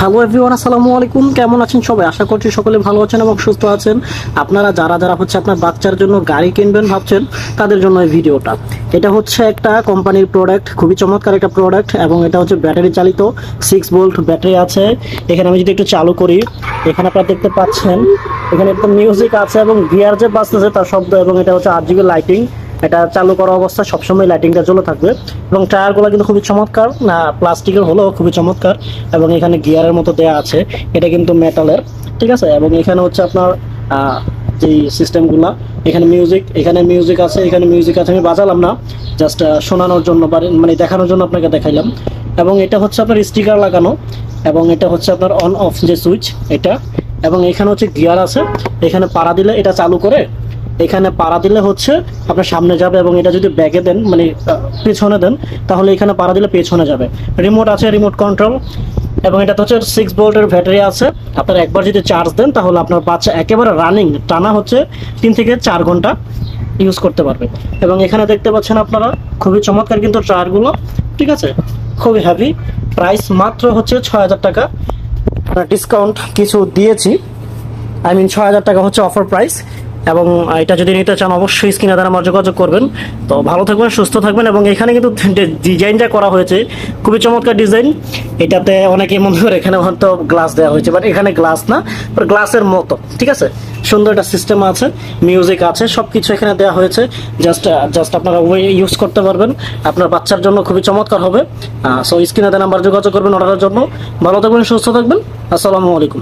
Hello everyone আসসালামু আলাইকুম। কেমন আছেন সবাই? আশা করছি সকলে ভালো আছেন এবং সুস্থ আছেন। আপনারা যারা যারা হচ্ছে আপনার বাচ্চার জন্য গাড়ি কিনবেন ভাবছেন, তাদের জন্য এই ভিডিওটা। এটা হচ্ছে একটা কোম্পানির প্রোডাক্ট খুবই চমৎকার একটা প্রোডাক্ট এবং এটা হচ্ছে ব্যাটারি চালিত সিক্স ভোল্ট ব্যাটারি আছে। এখানে আমি যদি একটু চালু করি, এখানে আপনারা দেখতে পাচ্ছেন, এখানে একটা মিউজিক আছে এবং গিয়ার যে বাজতেছে তার শব্দ এবং এটা হচ্ছে আট জিবি লাইটিং এটা চালু করা অবস্থায় সবসময় লাইটিংটা জ্বলে থাকবে এবং টায়ারগুলো কিন্তু খুবই চমৎকার প্লাস্টিকের হলেও খুবই চমৎকার এবং এখানে গিয়ারের মতো দেয়া আছে, এটা কিন্তু মেটালের ঠিক আছে? এবং এখানে হচ্ছে আপনার যেই সিস্টেমগুলা এখানে মিউজিক এখানে মিউজিক আছে, এখানে মিউজিক আছে, আমি বাজালাম না জাস্ট শোনানোর জন্য মানে দেখানোর জন্য আপনাকে দেখাইলাম। এবং এটা হচ্ছে আপনার স্টিকার লাগানো এবং এটা হচ্ছে আপনার অন অফ যে সুইচ এটা। এবং এখানে হচ্ছে গিয়ার আছে, এখানে পাড়া দিলে এটা চালু করে এখানে পাড়া দিলে হচ্ছে আপনার সামনে যাবে এবং এটা যদি ব্যাগে দেন মানে পেছনে দেন, তাহলে এখানে পাড়া দিলে পেছনে যাবে। রিমোট আছে, রিমোট কন্ট্রোল, এবং এটা হচ্ছে সিক্স ভোল্টের ব্যাটারি আছে। আপনার একবার যদি চার্জ দেন, তাহলে আপনার বাচ্চা একেবারে রানিং টানা হচ্ছে তিন থেকে চার ঘণ্টা ইউজ করতে পারবে। এবং এখানে দেখতে পাচ্ছেন আপনারা, খুবই চমৎকার কিন্তু টায়ারগুলো, ঠিক আছে? খুবই হ্যাভি প্রাইস মাত্র হচ্ছে ছয় হাজার টাকা। ডিসকাউন্ট কিছু দিয়েছি আই মিন ছয় হাজার টাকা হচ্ছে অফার প্রাইস এবং এটা যদি নিতে চান, অবশ্যই স্ক্রিনে দ্বারা আমার যোগাযোগ করবেন। তো ভালো থাকবেন, সুস্থ থাকবেন এবং এখানে কিন্তু ডিজাইনটা করা হয়েছে, খুবই চমৎকার ডিজাইন। এটাতে অনেকে মনে করে এখানে হয়তো গ্লাস দেওয়া হয়েছে, বাট এখানে গ্লাস না গ্লাসের মতো, ঠিক আছে? সুন্দর একটা সিস্টেম আছে মিউজিক আছে সব কিছু এখানে দেওয়া হয়েছে। জাস্ট জাস্ট আপনারা ওই ইউজ করতে পারবেন। আপনার বাচ্চার জন্য খুবই চমৎকার হবে। সো স্ক্রিনে দেন নাম্বার যোগাযোগ করবেন অর্ডারের জন্য। ভালো থাকবেন, সুস্থ থাকবেন। আসসালামু আলাইকুম।